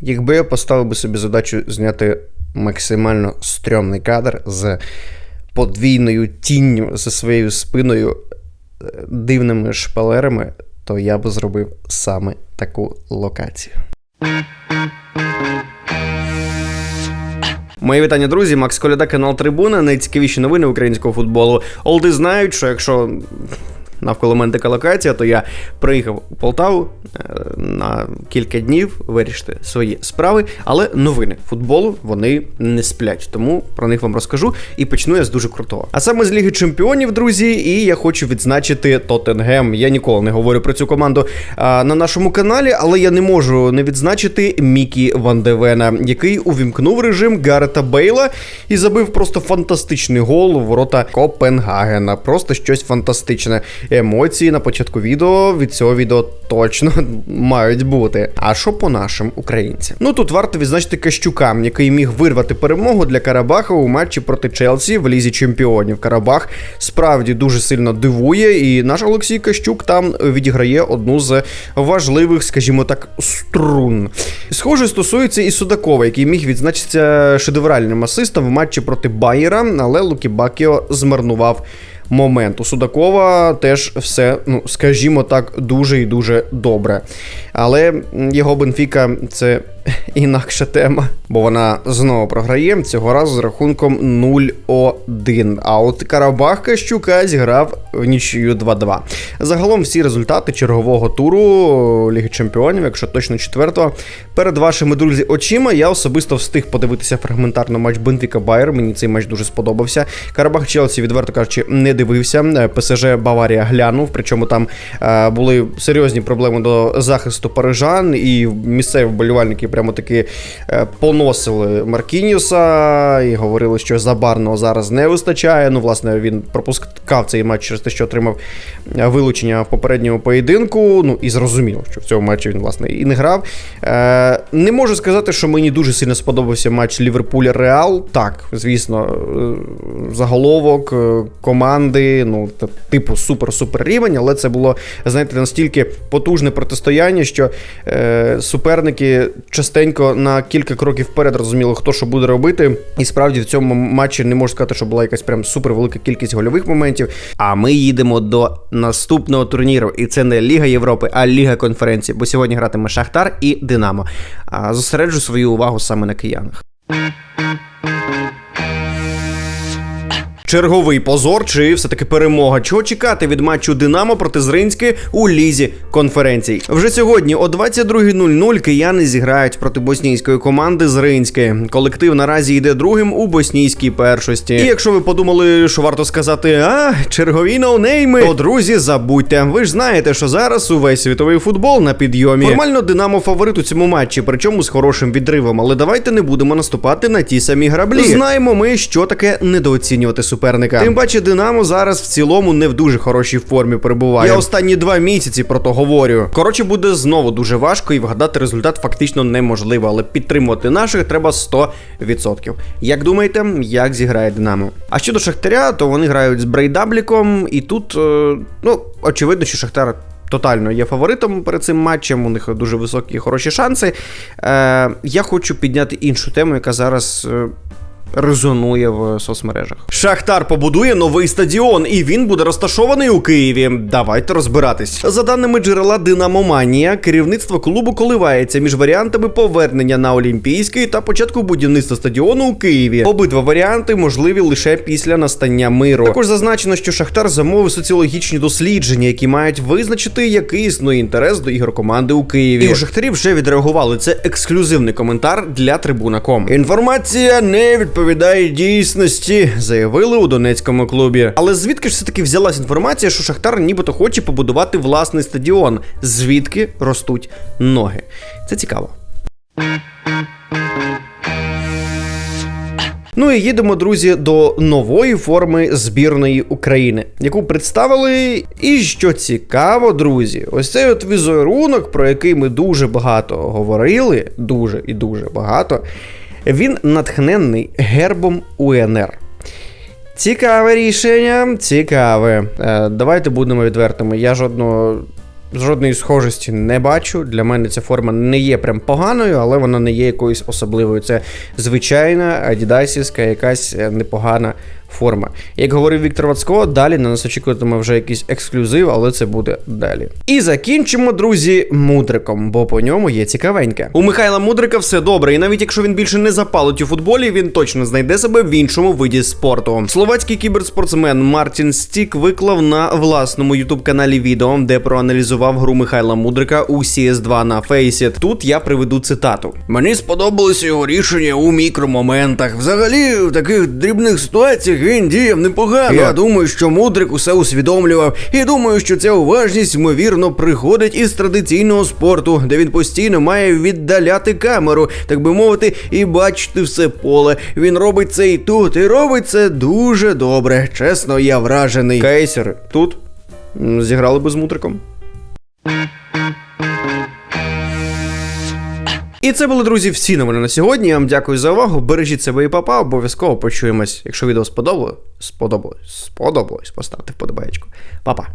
Якби я поставив би собі задачу зняти максимально стрьомний кадр з подвійною тінню за своєю спиною, е, дивними шпалерами, то я би зробив саме таку локацію. Мої вітання, друзі. Макс Коляда, канал Трибуна. Найцікавіші новини українського футболу. Олди знають, що якщо навколо мене така локація, то я приїхав у Полтаву е, на кілька днів вирішити свої справи, але новини футболу вони не сплять. Тому про них вам розкажу і почну я з дуже крутого. А саме з Ліги Чемпіонів, друзі, і я хочу відзначити Тоттенгем. Я ніколи не говорю про цю команду а, на нашому каналі, але я не можу не відзначити Мікі Ван Девена, який увімкнув режим Гарета Бейла і забив просто фантастичний гол у ворота Копенгагена. Просто щось фантастичне. Емоції на початку відео від цього відео точно мають бути. А що по нашим українцям? Ну тут варто відзначити Кащука, який міг вирвати перемогу для Карабаха у матчі проти Челсі в лізі чемпіонів. Карабах справді дуже сильно дивує, і наш Олексій Кащук там відіграє одну з важливих, скажімо так, струн. Схоже, стосується і Судакова, який міг відзначитися шедевральним асистом в матчі проти Байера, але Лукі Бакіо змарнував момент. У Судакова теж все, ну скажімо так, дуже і дуже добре. Але його Бенфіка це інакша тема, бо вона знову програє цього разу з рахунком 0-1. А от Карабах Кащука зіграв в нічию 2-2. Загалом всі результати чергового туру Ліги Чемпіонів, якщо точно четвертого, перед вашими друзі очима я особисто встиг подивитися фрагментарно матч Бенфіка Байер. Мені цей матч дуже сподобався. Карабах Челсі, відверто кажучи, не дивився. ПСЖ Баварія глянув. Причому там е, були серйозні проблеми до захисту парижан, і місцеві вболівальники прямо таки е, поносили Маркініуса і говорили, що забарного зараз не вистачає. Ну, власне, він пропускав цей матч через те, що отримав е, вилучення в попередньому поєдинку. Ну і зрозуміло, що в цьому матчі він, власне, і не грав. Е, Не можу сказати, що мені дуже сильно сподобався матч Ліверпуля Реал. Так, звісно, заголовок команди, ну, типу супер-супер рівень, але це було, знаєте, настільки потужне протистояння, що суперники частенько на кілька кроків вперед розуміли, хто що буде робити. І справді в цьому матчі не можу сказати, що була якась прям супер велика кількість гольових моментів. А ми їдемо до наступного турніру. І це не Ліга Європи, а Ліга конференції. Бо сьогодні гратиме Шахтар і Динамо. А зосереджу свою увагу саме на киянах. Черговий позор чи все-таки перемога. Чого чекати від матчу Динамо проти Зринської у лізі конференцій? Вже сьогодні о 22.00 кияни зіграють проти боснійської команди Зринської. Колектив наразі йде другим у боснійській першості. І якщо ви подумали, що варто сказати, а чергові ноунейми, то друзі, забудьте. Ви ж знаєте, що зараз увесь світовий футбол на підйомі. Формально Динамо фаворит у цьому матчі, причому з хорошим відривом. Але давайте не будемо наступати на ті самі граблі. Знаємо ми, що таке недооцінювати суперника. Тим паче, Динамо зараз в цілому не в дуже хорошій формі перебуває. Я останні два місяці про то говорю. Коротше, буде знову дуже важко і вгадати результат фактично неможливо, але підтримувати наших треба 100%. Як думаєте, як зіграє Динамо? А щодо Шахтаря, то вони грають з Брейдабліком, і тут, е, ну, очевидно, що Шахтар. Тотально є фаворитом перед цим матчем, у них дуже високі і хороші шанси. Е, Я хочу підняти іншу тему, яка зараз е, резонує в соцмережах. Шахтар побудує новий стадіон, і він буде розташований у Києві. Давайте розбиратись. За даними джерела Динамоманія, керівництво клубу коливається між варіантами повернення на Олімпійський та початку будівництва стадіону у Києві. Обидва варіанти можливі лише після настання миру. Також зазначено, що Шахтар замовив соціологічні дослідження, які мають визначити, який існує інтерес до ігор команди у Києві. І у Шахтарі вже відреагували. Це ексклюзивний коментар для трибуна.ком. Інформація не відповідає дійсності, заявили у Донецькому клубі. Але звідки ж все таки взялась інформація, що Шахтар нібито хоче побудувати власний стадіон? Звідки ростуть ноги? Це цікаво. Ну і їдемо, друзі, до нової форми збірної України, яку представили. І що цікаво, друзі, ось цей от візерунок, про який ми дуже багато говорили, дуже і дуже багато. Він натхненний гербом УНР. Цікаве рішення, цікаве. Е, Давайте будемо відвертими. Я жодного жодної схожості не бачу. Для мене ця форма не є прям поганою, але вона не є якоюсь особливою. Це звичайна адідасівська якась е, непогана форма. Як говорив Віктор Вацко, далі на нас очікуватиме вже якийсь ексклюзив, але це буде далі. І закінчимо, друзі, мудриком, бо по ньому є цікавеньке. У Михайла Мудрика все добре, і навіть якщо він більше не запалить у футболі, він точно знайде себе в іншому виді спорту. Словацький кіберспортсмен Мартін Стік виклав на власному ютуб-каналі відео, де проаналізував гру Михайла Мудрика у CS2 на Faceit. Тут я приведу цитату. Мені сподобалося його рішення у мікромоментах. Взагалі, в таких дрібних ситуаціях він діяв непогано. Я думаю, що Мудрик усе усвідомлював, і думаю, що ця уважність ймовірно приходить із традиційного спорту, де він постійно має віддаляти камеру, так би мовити, і бачити все поле. Він робить це і тут, і робить це дуже добре. Чесно, я вражений. Кейсери тут зіграли би з Мудриком. І це були, друзі, всі новини на сьогодні. Я вам дякую за увагу. Бережіть себе і папа. Обов'язково почуємось. Якщо відео сподобалось, сподобалось, сподобалось, поставте вподобаєчку. Па-па.